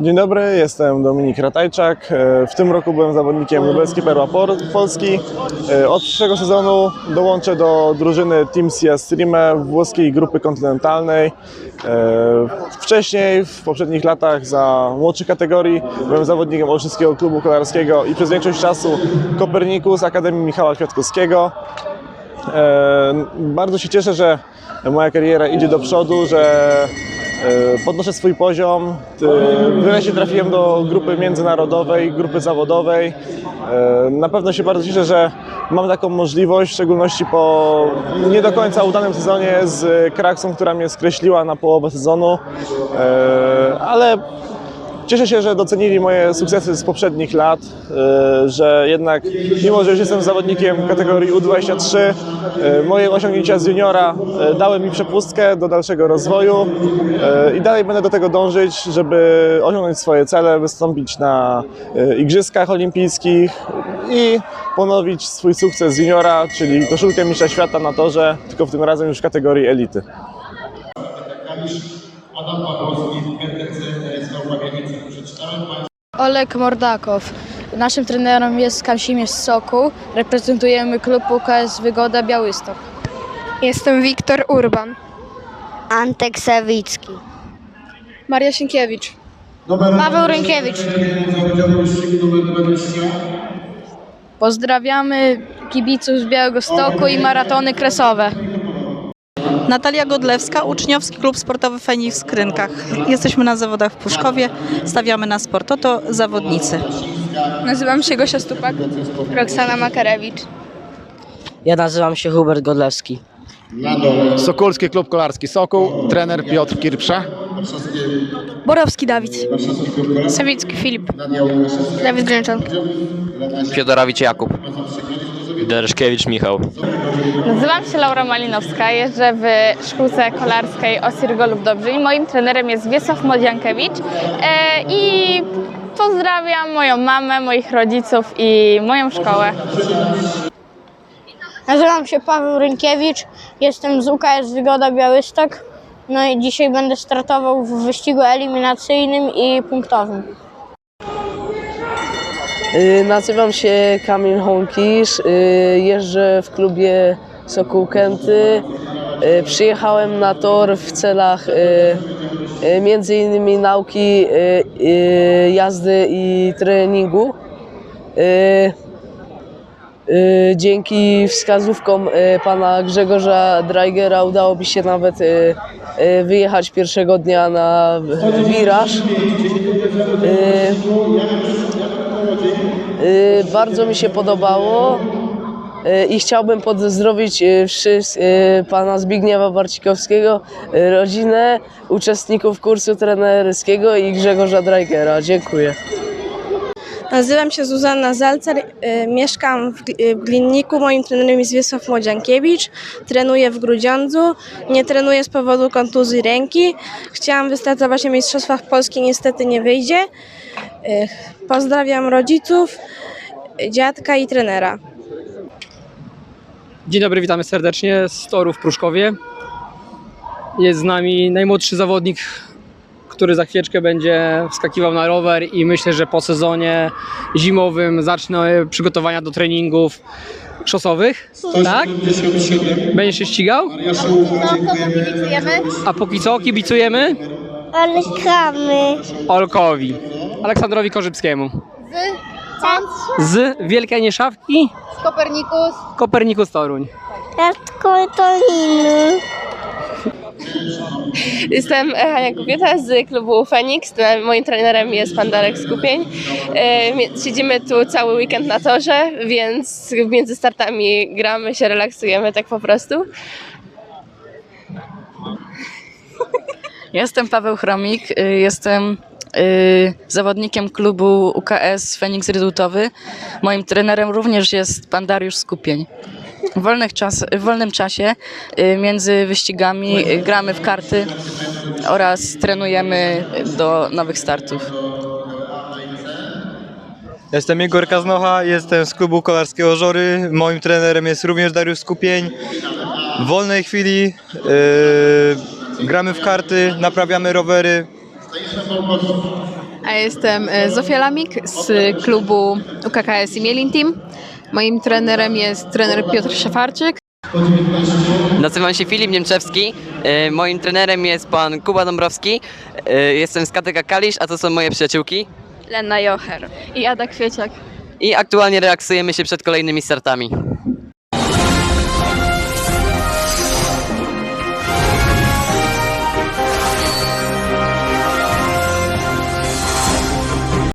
Dzień dobry, jestem Dominik Ratajczak. E, W tym roku byłem zawodnikiem Lubelski Perła Polski. E, Od przyszłego sezonu dołączę do drużyny Team Sia Streame włoskiej grupy kontynentalnej. E, Wcześniej, w poprzednich latach za młodszych kategorii byłem zawodnikiem Olsztyńskiego Klubu Kolarskiego i przez większość czasu Kopernikus Akademii Michała Kwiatkowskiego. Bardzo się cieszę, że moja kariera idzie do przodu, że podnoszę swój poziom. Wreszcie trafiłem do grupy międzynarodowej, grupy zawodowej. E, Na pewno się bardzo cieszę, że mam taką możliwość, w szczególności po nie do końca udanym sezonie z Kraksą, która mnie skreśliła na połowę sezonu, E, ale Cieszę się, że docenili moje sukcesy z poprzednich lat, e, że jednak, mimo że już jestem zawodnikiem kategorii U23, e, moje osiągnięcia z juniora e, dały mi przepustkę do dalszego rozwoju i dalej będę do tego dążyć, żeby osiągnąć swoje cele, wystąpić na Igrzyskach Olimpijskich i ponowić swój sukces z juniora, czyli koszulkę mistrza świata na torze, tylko w tym razem już w kategorii elity. Adam Pawłowski Gentyce z Pawianicy. Przeczytałem Państwu Olek Mordakow. Naszym trenerem jest Kazimierz Soku. Reprezentujemy klub UKS Wygoda Białystok. Jestem Wiktor Urban. Antek Sawicki. Maria Sienkiewicz. Paweł Rynkiewicz. za udział w wyścigu numer 20. Pozdrawiamy kibiców z Białego Stoku i maratony kresowe. Natalia Godlewska, uczniowski klub sportowy Feniks w Krynkach. Jesteśmy na zawodach w Puszkowie, stawiamy na sport. Oto zawodnicy. Nazywam się Gosia Stupak. Roxana Makarewicz. Ja nazywam się Hubert Godlewski. Sokolski Klub Kolarski Sokół, trener Piotr warszawskie, Borowski Dawid. Sawicki Filip. Dawid Grzęczan. Fiodorowicz Jakub. Dereszkiewicz Michał. Nazywam się Laura Malinowska, jeżdżę w szkółce kolarskiej Osir Golub Dobrzy i moim trenerem jest Wiesław Młodziankiewicz e, i pozdrawiam moją mamę, moich rodziców i moją szkołę. Nazywam się Paweł Rynkiewicz, jestem z UKS Wygoda Białystok. No i dzisiaj będę startował w wyścigu eliminacyjnym i punktowym. Y, nazywam się Kamil Honkisz, y, jeżdżę w klubie Sokół Kęty. Y, przyjechałem na tor w celach między innymi nauki jazdy i treningu. Dzięki wskazówkom pana Grzegorza Dreigera udało mi się nawet wyjechać pierwszego dnia na wiraż. Y, Bardzo mi się podobało y, i chciałbym pozdrowić y, pana Zbigniewa Barcikowskiego, rodzinę, uczestników kursu trenerskiego i Grzegorza Dreigera. Dziękuję. Nazywam się Zuzanna Zalcer. y, Mieszkam y, w Glinniku. Moim trenerem jest Wiesław Młodziankiewicz. Trenuję w Grudziądzu. Nie trenuję z powodu kontuzji ręki. Chciałam wystartować na Mistrzostwach Polski, niestety nie wyjdzie. Y, Pozdrawiam rodziców, dziadka i trenera. Dzień dobry, witamy serdecznie z toru w Pruszkowie. Jest z nami najmłodszy zawodnik, który za chwileczkę będzie wskakiwał na rower i myślę, że po sezonie zimowym zacznie przygotowania do treningów szosowych. Tak? 177. Będziesz się ścigał? Dziękujemy. A póki co kibicujemy Olkamy. Olkowi, Aleksandrowi Korzybskiemu. Z Wielkiej Nieszawki, Kopernikus. Kopernikus Toruń. Radko Toninu. Jestem Hania Kupieta z klubu Feniks, moim trenerem jest pan Darek Skupień. E, Siedzimy tu cały weekend na torze, więc między startami gramy się, relaksujemy tak po prostu. Jestem Paweł Chromik, y, jestem y, zawodnikiem klubu UKS Feniks Redutowy. Moim trenerem również jest pan Dariusz Skupień. W, wolnych czas, w wolnym czasie y, między wyścigami y, gramy w karty oraz trenujemy do nowych startów. Jestem Igor Kaznocha, jestem z klubu kolarskiego Żory. Moim trenerem jest również Dariusz Skupień. W wolnej chwili yy, gramy w karty, naprawiamy rowery. A jestem e, Zofia Lamik z klubu UKKS Imielin Team. Moim trenerem jest trener Piotr Szefarczyk. Nazywam się Filip Niemczewski. E, Moim trenerem jest pan Kuba Dąbrowski. E, Jestem z KTK Kalisz, a to są moje przyjaciółki. Lena Jocher. I Ada Kwieciak. I aktualnie relaksujemy się przed kolejnymi startami.